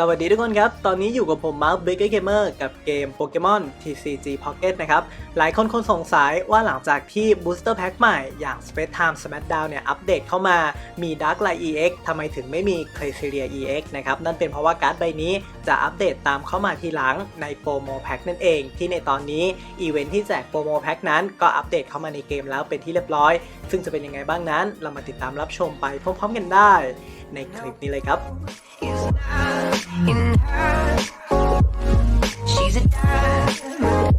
สวัสดีทุกคนครับ ตอนนี้อยู่กับผมมาร์คเบเกอร์เกมเมอร์กับเกมโปเกมอน TCG Pocket นะครับ หลายคนคงสงสัยว่าหลังจากที่ Booster Pack ใหม่อย่าง Space Time Smackdown เนี่ย อัปเดตเข้ามามี Dark Light EX ทำไมถึงไม่มี c r a c e r i a EX นะครับ นั่นเป็นเพราะว่าการ์ดใบนี้จะอัปเดตตามเข้ามาทีหลังในโปรโมแพ็คนั่นเอง ที่ในตอนนี้อีเวนท์ที่แจกโปรโมแพ็คนั้นก็อัปเดตเข้ามาในเกมแล้วเป็นที่เรียบร้อย ซึ่งจะเป็นยังไงบ้างนั้น เรามาติดตามรับชมไปพร้อมๆ กันได้ ในคลิปนี้เลยครับ in her. She's a diamond.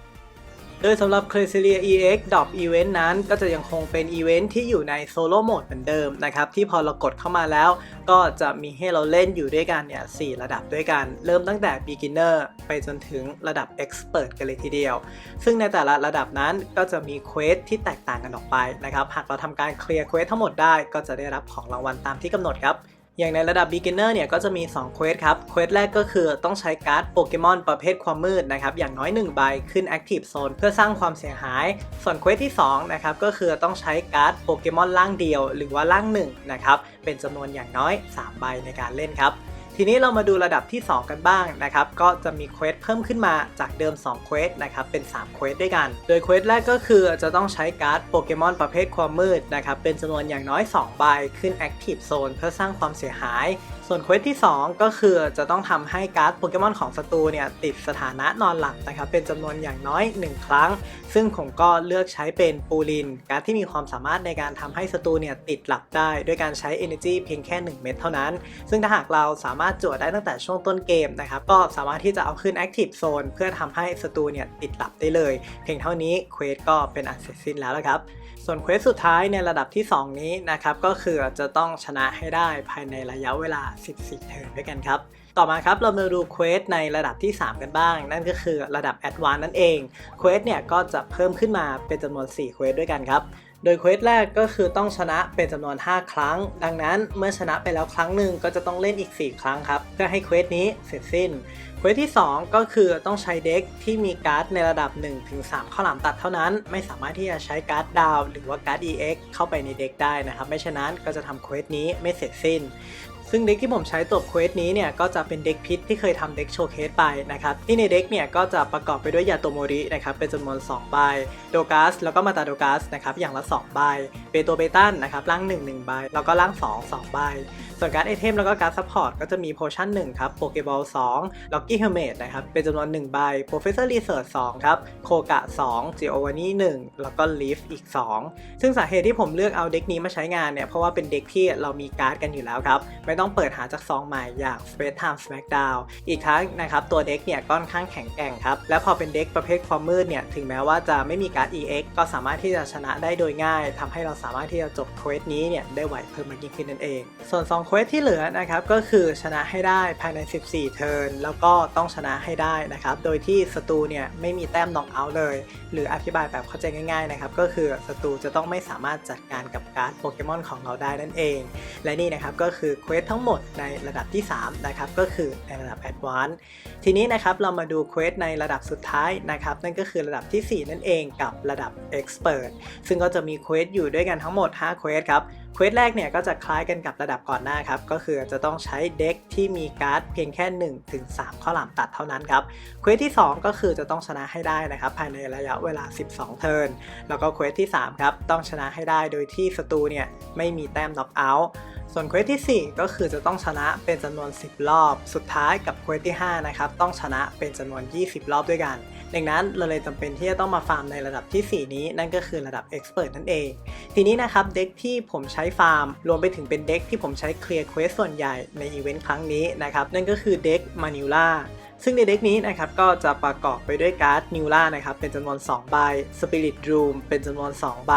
โดยสำหรับ c r a c e r i a EX Drop Event นั้น ก็จะยังคงเป็นอีเวนท์ที่อยู่ในโซโล่โหมดเหมือนเดิมนะครับ ที่พอเรากดเข้ามาแล้ว ก็จะมีให้เราเล่นอยู่ด้วยกันเนี่ยสระดับด้วยกัน เริ่มตั้งแต่ Beginner ไปจนถึงระดับ Expert กันเลยทีเดียว ซึ่งในแต่ละระดับนั้นก็จะมีเควสที่แตกต่างกันออกไปนะครับ หากเราทำการเคลียร์เควสทั้งหมดได้ก็จะได้รับของรางวัลตามที่กำหนดครับ อย่างในระดับ beginner เนี่ยก็จะมี 2 เควสครับ เควสแรกก็คือต้องใช้การ์ดโปเกมอนประเภทความมืดนะครับ อย่างน้อย 1 ใบขึ้น Active Zone เพื่อสร้างความเสียหาย ส่วนเควสที่ 2 นะครับ ก็คือต้องใช้การ์ดโปเกมอนล่างเดียว หรือว่าล่าง1นะครับ เป็นจำนวนอย่างน้อย 3 ใบในการเล่นครับ ทีนี้เรามาดูระดับที่ 2 กันบ้างนะครับ ก็จะมีเควสเพิ่มขึ้นมาจากเดิม2เควสนะครับ เป็น3เควสด้วยกัน โดยเควสแรกก็คือจะต้องใช้การ์ดโปเกมอนประเภทความมืดนะครับ เป็นจำนวนอย่างน้อย2ใบขึ้นแอคทีฟโซนเพื่อสร้างความเสียหายส่วนเควสที่ 2 ก็คือจะต้องทำให้การ์ดโปเกมอนของศัตรูเนี่ยติดสถานะนอนหลับนะครับเป็นจำนวนอย่างน้อย 1 ครั้ง ซึ่งผมก็เลือกใช้เป็นปูลิน การ์ดที่มีความสามารถในการทำให้ศัตรูเนี่ยติดหลับได้ ด้วยการใช้ Energy เพียงแค่ 1 เม็ดเท่านั้น ซึ่งถ้าหากเราสามารถจวดได้ตั้งแต่ช่วงต้นเกมนะครับก็สามารถที่จะเอาขึ้น Active Zone เพื่อทำให้ศัตรูเนี่ยติดหลับได้เลย เพียงเท่านี้เควสก็เป็นอันเสร็จสิ้นแล้วละครับส่วนเควสสุดท้ายในระดับที่ 2 นี้นะครับก็คือจะต้องชนะให้ได้ภายในระยะเวลา14 เทิร์นด้วยกันครับ ต่อมาครับเรามาดูเควสในระดับที่ 3 กันบ้าง นั่นก็คือระดับ a d v a n c e นั่นเองเควสเนี่ยก็จะเพิ่มขึ้นมาเป็นจำนวน 4 เควสด้วยกันครับโดยเควสแรกก็คือต้องชนะเป็นจำนวน 5 ครั้ง ดังนั้นเมื่อชนะไปแล้วครั้งหนึ่งก็จะต้องเล่นอีก 4 ครั้งครับ เพื่อให้เควสนี้เสร็จสิ้น เควสที่ 2 ก็คือต้องใช้เด็กที่มีการ์ดในระดับ 1-3 ข้าวหลามตัดเท่านั้น ไม่สามารถที่จะใช้การ์ดดาวหรือว่าการ์ด EX เข้าไปในเด็กได้นะครับ ไม่ฉะนั้นก็จะทำเควสนี้ไม่เสร็จสิ้น ซึ่งเด็กที่ผมใช้ตัวเควสนี้เนี่ยก็จะเป็นเด็กพิษที่เคยทำเด็กโชว์เคสไปนะครับที่ในเด็กเนี่ยก็จะประกอบไปด้วยยาโตโมรินะครับเป็นจำนวน2ใบโดกัสแล้วก็มาตาโดกัสนะครับอย่างละ2ใบเบโตเบตันนะครับล่าง1 1ใบแล้วก็ล่าง 2 2ใบส่วนการ์ดไอเทมแล้วก็การ์ดซัพพอร์ตก็จะมีโพชั่น1ครับโปเกบอล2ล็อกกี้เฮลเมตนะครับเป็นจำนวน1ใบโปรเฟสเซอร์รีเสิร์ช2ครับโคกะ2จิโอวานี่1แล้วก็ลีฟอีก 2 ซึ่งสาเหตุที่ผมเลือกเอาเด็กนี้มาใช้งานเนี่ยเพราะว่าเป็นเด็กที่เรามีการ์ดกันอยู่แล้วครับไม่ต้องเปิดหาจากซองใหม่อย่าง Space Time Smackdown อีกทั้งนะครับตัวเด็กเนี่ยก็ค่อนข้างแข็งแกร่งครับ และพอเป็นเด็กประเภทความมืดเนี่ยถึงแม้ว่าจะไม่มีการ์ด EX ก็สามารถที่จะชนะได้โดยง่ายทำให้เราสามารถที่จะจบเควสนี้เนี่ยได้ไวเพิ่มมากยิ่งขึ้นนั่นเอง ส่วน2เควสที่เหลือนะครับก็คือชนะให้ได้ภายใน 14 เทิร์นแล้วก็ต้องชนะให้ได้นะครับโดยที่ศัตรูเนี่ยไม่มีแต้มน็อกเอาท์เลย หรืออธิบายแบบเข้าใจง่ายๆนะครับก็คือศัตรูจะต้องไม่สามารถจัดการกับการ์ดโปเกมอนของเราได้นั่นเอง และนี่นะครับก็คือเควสทั้งหมดในระดับที่ 3 นะครับ ก็คือในระดับ Advanced ทีนี้นะครับเรามาดูเควสในระดับสุดท้ายนะครับ นั่นก็คือระดับทีสี่4 นั่นเองกับระดับ Expert ซึ่งก็จะมีเควสอยู่ด้วยกันทั้งหมด 5 เควสครับ เควสแรกเนี่ยก็จะคล้ายกันกับระดับก่อนหน้าครับ ก็คือจะต้องใช้เด็กที่มีการ์ดเพียงแค่1ถึง3ข้าวหลามตัดเท่านั้นครับ เควสที่ 2 ก็คือจะต้องชนะให้ได้นะครับภายในระยะเวลา 12 เทิร์น แล้วก็เควสที่ 3 ครับต้องชนะให้ได้โดยที่ศัตรูเนี่ยไม่มีแต้มน็อกเอาท์ส่วนเควสที่ 4 ก็คือจะต้องชนะเป็นจำนวน 10 รอบ สุดท้ายกับเควสที่5นะครับต้องชนะเป็นจำนวน 20 รอบด้วยกัน ดังนั้นเราเลยจำเป็นที่จะต้องมาฟาร์มในระดับที่ 4 นี้ นั่นก็คือระดับ Expert นั่นเอง ทีนี้นะครับเด็กที่ผมใช้ฟาร์ม รวมไปถึงเป็นเด็กที่ผมใช้เคลียร์เควสส่วนใหญ่ในอีเวนต์ครั้งนี้นะครับนั่นก็คือเด็กมานิล่าซึ่งในเด็กนี้นะครับก็จะประกอบไปด้วยการ์ดนิวล่านะครับเป็นจำนวน2ใบ Spirit Room เป็นจำนวน2ใบ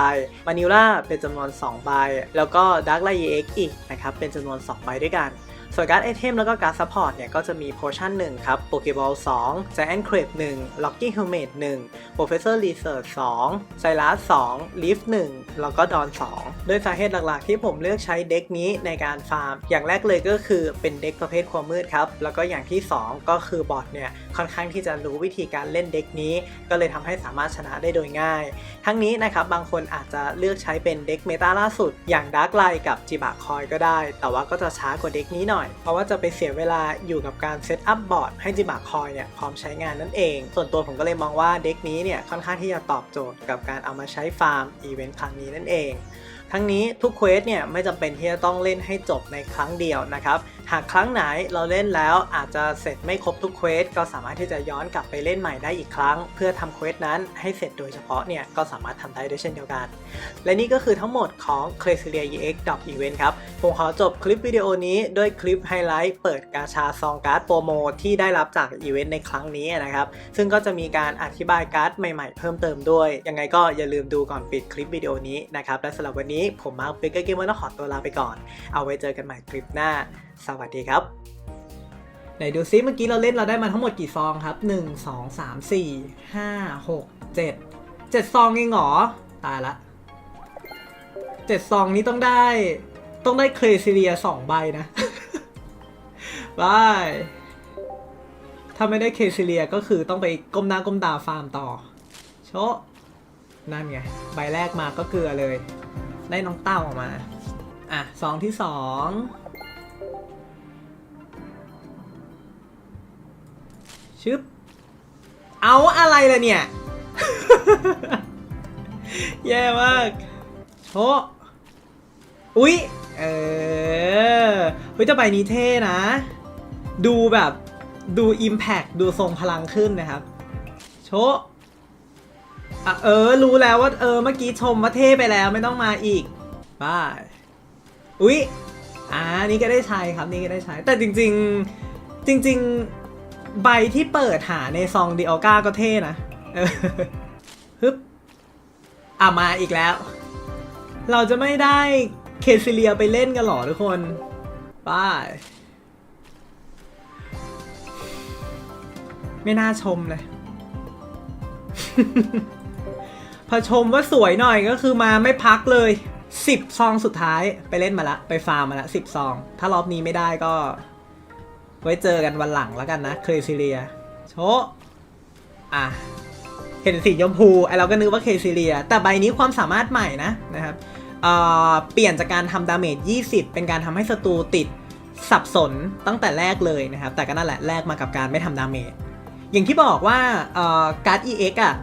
มานิล่าเป็นจำนวน2ใบแล้วก็ Dark Light EX อีกนะครับเป็นจำนวน2ใบด้วยกัน ส่วนการ์ดไอเทมแล้วก็การ์ดซัพพอร์ตเนี่ยก็จะมีโพชั่น1ครับโปเกบอล2 Giant Crab 1 Lucky Helmet 1 Professor Research 2 s y l a s 2 Leaf 1 แล้วก็ดอน 2 โดยสาเหตุหลักๆ ที่ผมเลือกใช้เด็กนี้ในการฟาร์ม อย่างแรกเลยก็คือเป็นเด็กประเภทความมืดครับ แล้วก็อย่างที่ 2 ก็คือบอทเนี่ยค่อนข้างที่จะรู้วิธีการเล่นเด็กนี้ ก็เลยทำให้สามารถชนะได้โดยง่าย ทั้งนี้นะครับบางคนอาจจะเลือกใช้เป็นเด็กเมตาล่าสุด อย่างดาร์กไลกับจิบะคอยก็ได้ แต่ว่าก็จะช้ากว่าเด็กนี้หน่อยเพราะว่าจะไปเสียเวลาอยู่กับการเซตอัพบอร์ดให้จิบาคอยเนี่ยพร้อมใช้งานนั่นเอง ส่วนตัวผมก็เลยมองว่าเด็กนี้เนี่ยค่อนข้างที่จะตอบโจทย์กับการเอามาใช้ฟาร์มอีเวนต์ครั้งนี้นั่นเอง ทั้งนี้ทุกเควสเนี่ยไม่จำเป็นที่จะต้องเล่นให้จบในครั้งเดียวนะครับหากครั้งไหนเราเล่นแล้วอาจจะเสร็จไม่ครบทุกเควสก็สามารถที่จะย้อนกลับไปเล่นใหม่ได้อีกครั้ง เพื่อทำเควสนั้นให้เสร็จโดยเฉพาะเนี่ยก็สามารถทำได้ด้วยเช่นเดียวกัน และนี่ก็คือทั้งหมดของ c r a z y l i a EX Dog Event ครับ ผมขอจบคลิปวิดีโอนี้ด้วยคลิปไฮไลท์เปิดกาชาซองการ์ดโปรโมที่ได้รับจากอีเวนต์ในครั้งนี้นะครับ ซึ่งก็จะมีการอธิบายการ์ดใหม่ๆเพิ่มเติมด้วย ยังไงก็อย่าลืมดูก่อนปิดคลิปวิดีโอนี้นะครับและสำหรับวันนี้ผมมาร์คเบเกอร์เกมเมอร์ต้องขอตัวลาไปก่อน เอาไว้เจอกันใหม่คลิปหน้า สวัสดีครับ ไหนดูซิเมื่อกี้เราเล่นเราได้มาทั้งหมดกี่ซองครับ 1 2 3 4 5 6 7 7 ซองเองเหรอ ตายละเจ็ดซองนี้ต้องได้ต้องได้เครซิเลียสองใบนะบายถ้าไม่ได้เคซิเลียก็คือต้องไปก้มหน้าก้มตาฟาร์มต่อ โชะนั่นไง ใบแรกมาก็เกลือเลย ได้น้องเต้าออกมา อะซองที่สอง ชึบ เอาอะไรล่ะเนี่ย แย่มากโชอุ๊ย เออเฮ้ยแต่ใบนี้เท่นะ ดูแบบดู Impact ดูทรงพลังขึ้นนะครับ โชอะเออ รู้แล้วว่า เออ เมื่อกี้ชมว่าเท่ไปแล้วไม่ต้องมาอีกบายอุ๊ยอ่านี่ก็ได้ใช้ครับนี่ก็ได้ใช้ แต่จริง ๆ จริง ๆ ใบที่เปิดหาในซองดิออก้าก็เท่นะเฮึบอะมาอีกแล้ว เราจะไม่ได้เคซิเลียไปเล่นกันหรอทุกคนป้ายไม่น่าชมเลย พอชมว่าสวยหน่อยก็คือมาไม่พักเลย10ซองสุดท้ายไปเล่นมาละ ไปฟาร์มมาละ10ซอง ถ้ารอบนี้ไม่ได้ก็ ไว้เจอกันวันหลังแล้วกันนะเคซิเลีย โชอะเห็นสีชมพูไอเราก็นึกว่าเคซิเลีย แต่ใบนี้ความสามารถใหม่นะนะครับเเปลี่ยนจากการทำดาเมจ 20 เป็นการทำให้ศัตรูติดสับสนตั้งแต่แรกเลยนะครับ แต่ก็นั่นแหละแลกมากับการไม่ทำดาเมจ อย่างที่บอกว่าการ์ด EX อะ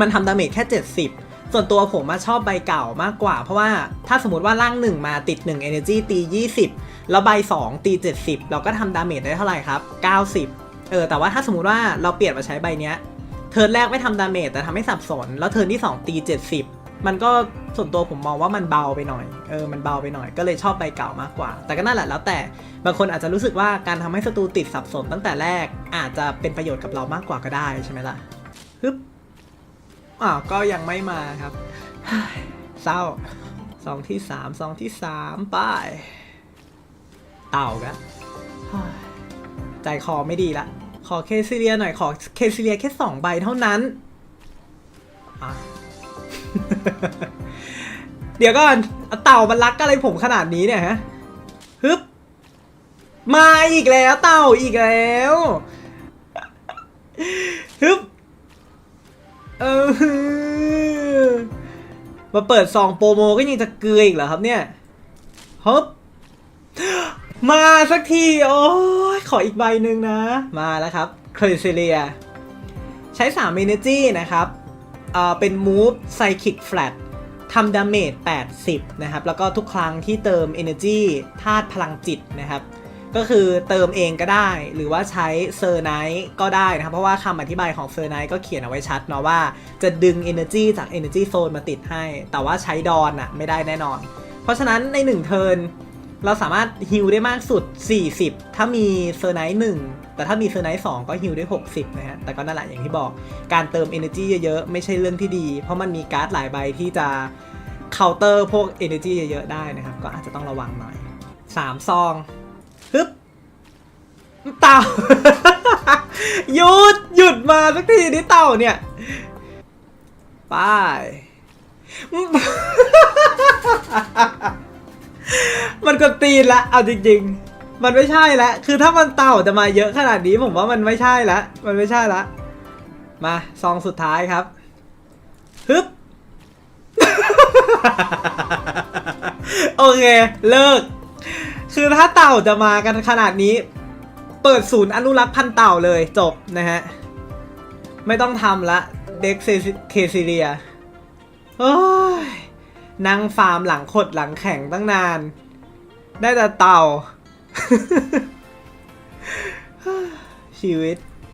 มันทำดาเมจแค่ 70 ส่วนตัวผมมาชอบใบเก่ามากกว่า เพราะว่าถ้าสมมติว่าร่าง1มาติด 1 Energy ตี 20 แล้วใบ 2 ตี 70 เราก็ทำดาเมจได้เท่าไหร่ครับ 90 เออแต่ว่าถ้าสมมติว่าเราเปลี่ยนมาใช้ใบเนี้ยเทิร์นแรกไม่ทำดาเมจแต่ทำให้สับสน แล้วเทิร์นที่ 2 ตี 70 มันก็ส่วนตัวผมมองว่ามันเบาไปหน่อยเออมันเบาไปหน่อยก็เลยชอบใบเก่ามากกว่า แต่ก็นั่นแหละแล้วแต่บางคนอาจจะรู้สึกว่าการทำให้ศัตรูติดสับสนตั้งแต่แรกอาจจะเป็นประโยชน์กับเรามากกว่าก็ได้ใช่ไหมล่ะฮึบ อ้าวก็ยังไม่มาครับ เศร้าซองที่สามซองที่สามป้ายเต่ากะใจคอไม่ดีละ ขอเคซิเลียหน่อย ขอเคซิเลียแค่สองใบเท่านั้นอะเดี๋ยวก่อน เต่ามันรักอะไรผมขนาดนี้เนี่ยฮะ ฮึบ มาอีกแล้วเต่าอีกแล้ว ฮึบ เออ มาเปิดซองโปรโมก็ยังจะเกลืออีกเหรอครับเนี่ยฮึบมาสักที โอ้ยขออีกใบหนึ่งนะ มาแล้วครับคริซิเลีย ใช้3 Energy นะครับเอ่อเป็น Move Psychic Flat ทำดาเมจ80 นะครับ แล้วก็ทุกครั้งที่เติม Energy ธาตุพลังจิตนะครับ ก็คือเติมเองก็ได้ หรือว่าใช้เซอร์ไนท์ก็ได้นะครับ เพราะว่าคำอธิบายของเซอร์ไนท์ก็เขียนเอาไว้ชัดเนาะว่าจะดึง Energy จาก Energy Zone มาติดให้ แต่ว่าใช้ดอนอะไม่ได้แน่นอน เพราะฉะนั้นใน 1 เทิร์นเราสามารถฮิลได้มากสุด 40 ถ้ามีเซอร์ไนท์1แต่ถ้ามีเซอร์ไนท์2ก็ฮิลได้ 60 นะฮะ แต่ก็นั่นแหละอย่างที่บอก การเติม Energy เยอะๆ ไม่ใช่เรื่องที่ดี เพราะมันมีการ์ดหลายใบที่จะเคาน์เตอร์พวก Energy เยอะๆ ได้นะครับ ก็อาจจะต้องระวังหน่อย 3 ซอง เต่า หยุดหยุดมาสักทีนี่เต่าเนี่ยไป้ายมันกดตีนละเอาจริง ๆ มันไม่ใช่ละคือถ้ามันเต่าจะมาเยอะขนาดนี้ผมว่ามันไม่ใช่ละมันไม่ใช่ละมาซองสุดท้ายครับฮึบโอเค เลิก คือถ้าเต่าจะมากันขนาดนี้ เปิดศูนย์อนุรักษ์พันเต่าเลยจบนะฮะ ไม่ต้องทำละเด็กเคซิเลียโอ้ยนั่งฟาร์มหลังขดหลังแข็งตั้งนาน ได้แต่เต่าชีวิต